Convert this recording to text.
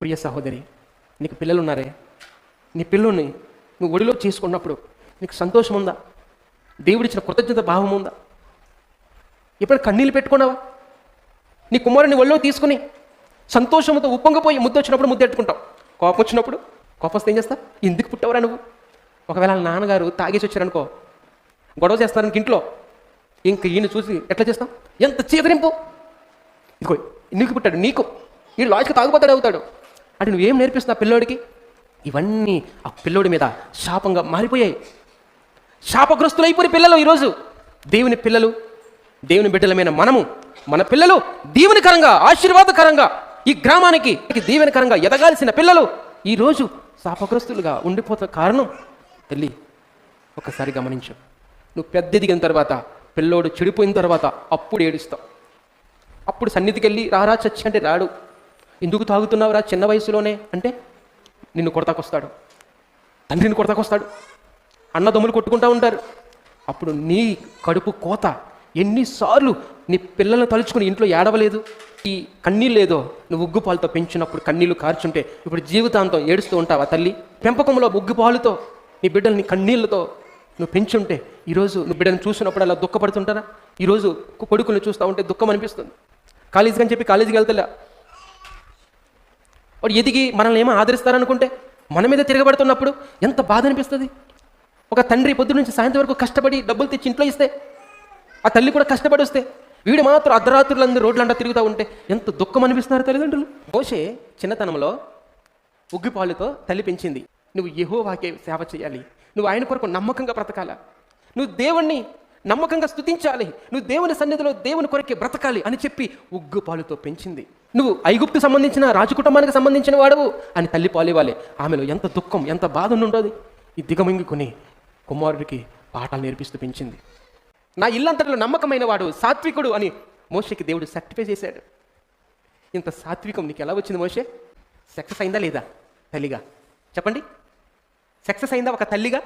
ప్రియ సహోదరి నీకు పిల్లలు ఉన్నారే నీ పిల్లని నువ్వు ఒడిలో చేసుకున్నప్పుడు నీకు సంతోషం ఉందా దేవుడిచ్చిన కృతజ్ఞత భావం ఉందా ఎప్పుడు కన్నీళ్ళు పెట్టుకున్నావా? నీ కుమారుని ఒళ్ళో తీసుకుని సంతోషంతో ఉప్పొంగిపోయి ముద్ద వచ్చినప్పుడు ముద్దెట్టుకుంటావు. కోపం వచ్చినప్పుడు కోపం వస్తే ఏం చేస్తా ఎందుకు పుట్టవరా నువ్వు? ఒకవేళ నాన్నగారు తాగేసి వచ్చారనుకో గొడవ చేస్తారు ఇంట్లో ఇంక ఈయన చూసి ఎట్లా చేస్తాం ఎంత చీదరింపు! ఇదిగో నీకు పుట్టాడు నీకు. ఈ లాజిక్ తాగుపోతాడు అవుతాడు. అంటే నువ్వేం నేర్పిస్తున్నా పిల్లోడికి? ఇవన్నీ ఆ పిల్లోడి మీద శాపంగా మారిపోయాయి. శాపగ్రస్తులైపోయి పిల్లలు ఈరోజు. దేవుని పిల్లలు దేవుని బిడ్డలమైన మనము మన పిల్లలు దీవెనకరంగా ఆశీర్వాదకరంగా ఈ గ్రామానికి దీవెనకరంగా ఎదగాల్సిన పిల్లలు ఈరోజు శాపగ్రస్తులుగా ఉండిపోతున్న కారణం తల్లి ఒకసారి గమనించు. నువ్వు పెద్ద ఎదిగిన తర్వాత పిల్లోడు చెడిపోయిన తర్వాత అప్పుడు ఏడుస్తావు. అప్పుడు సన్నిధికి వెళ్ళి రారా చచ్చి అంటే రాడు. ఎందుకు తాగుతున్నావురా చిన్న వయసులోనే? అంటే నిన్ను కొడతాకొస్తాడు. తండ్రిని కొడతాకొస్తాడు. అన్నదమ్ములు కొట్టుకుంటా ఉంటారు. అప్పుడు నీ కడుపు కోత ఎన్నిసార్లు నీ పిల్లలను తలుచుకుని ఇంట్లో ఏడవలేదు? ఈ కన్నీళ్ళు లేదో నువ్వు ఉగ్గుపాలతో పెంచినప్పుడు కన్నీళ్ళు కార్చుంటే ఇప్పుడు జీవితాంతం ఏడుస్తూ ఉంటావా తల్లి? పెంపకంలో ఉగ్గుపాలుతో నీ బిడ్డల్ని కన్నీళ్ళతో నువ్వు పెంచుంటే ఈరోజు నువ్వు బిడ్డను చూసినప్పుడు అలా దుఃఖపడుతుంటారా? ఈరోజు కొడుకుని చూస్తూ ఉంటే దుఃఖం అనిపిస్తుంది. కాలేజీకి అని చెప్పి కాలేజీకి వెళ్తలే. వాడు ఎదిగి మనల్ని ఏమో ఆదరిస్తారనుకుంటే మన మీద తిరగబడుతున్నప్పుడు ఎంత బాధ అనిపిస్తుంది? ఒక తండ్రి పొద్దు నుంచి సాయంత్రం వరకు కష్టపడి డబ్బులు తెచ్చి ఇంట్లో ఇస్తే ఆ తల్లి కూడా కష్టపడి వస్తే వీడు మాత్రం అర్ధరాత్రులందరూ రోడ్లంటా తిరుగుతూ ఉంటే ఎంత దుఃఖం అనిపిస్తున్నారు తల్లిదండ్రులు? మోషే చిన్నతనంలో ఉగ్గిపాలుతో తల్లి పెంచింది. నువ్వు వాకే సేవ చేయాలి. నువ్వు ఆయన కొరకు నమ్మకంగా బ్రతకాల. నువ్వు దేవుణ్ణి నమ్మకంగా స్తుతించాలి. నువ్వు దేవుని సన్నిధిలో దేవుని కొరకే బ్రతకాలి అని చెప్పి ఉగ్గు పాలుతో పెంచింది. నువ్వు ఐగుప్తు సంబంధించిన రాజు కుటుంబానికి సంబంధించిన వాడవు అని తల్లి పాలివ్వాలి ఆమెలో ఎంత దుఃఖం ఎంత బాధ ఉండదు ఈ దిగమింగుకుని కుమారుడికి పాఠాలు నేర్పిస్తూ పెంచింది. నా ఇల్లంతటిలో నమ్మకమైన వాడు సాత్వికుడు అని మోషకి దేవుడు సర్టిఫై చేశాడు. ఇంత సాత్వికం నీకు ఎలా వచ్చింది మోషే? సక్సెస్ అయిందా లేదా? తల్లిగా. చెప్పండి. సక్సెస్ అయిందా ఒక తల్లిగా?